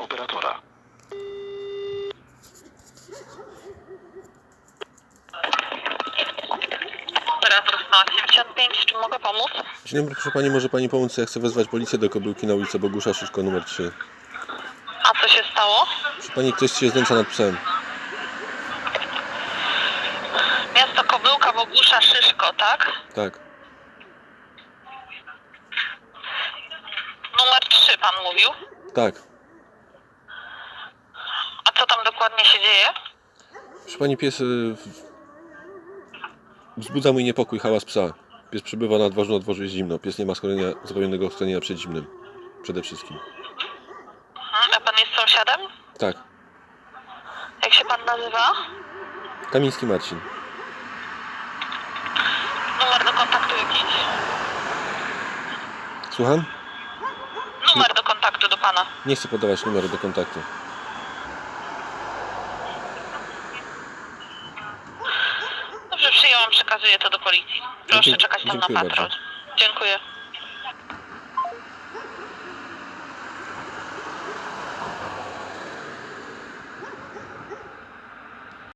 operatora. Operator 185, czy mogę pomóc? Dzień dobry, proszę Pani, może Pani pomóc? Ja chcę wezwać policję do kobyłki na ulicy Bogusza Szyszko numer 3. A co się stało? Czy Pani ktoś się znęca nad psem? Miasto Kobyłka, Bogusza, Szyszko, tak? Tak, Numer 3 pan mówił. tak. Dokładnie się dzieje? Proszę Pani, pies y, wzbudza mój niepokój, hałas psa. Pies przebywa na dworzu, na dworzu jest zimno. Pies nie ma schronienia, zapewnionego schronienia przed zimnym. Przede wszystkim. Mhm. A pan jest sąsiadem? Tak, Jak się pan nazywa? Kamiński Marcin. Numer do kontaktu jakiś? Słucham? Numer do kontaktu do pana. Nie chcę podawać numeru do kontaktu. Przyjąłem, przekazuję to do policji. Proszę Dziękuję- czekać tam na dziękuję patrol. Dziękuję.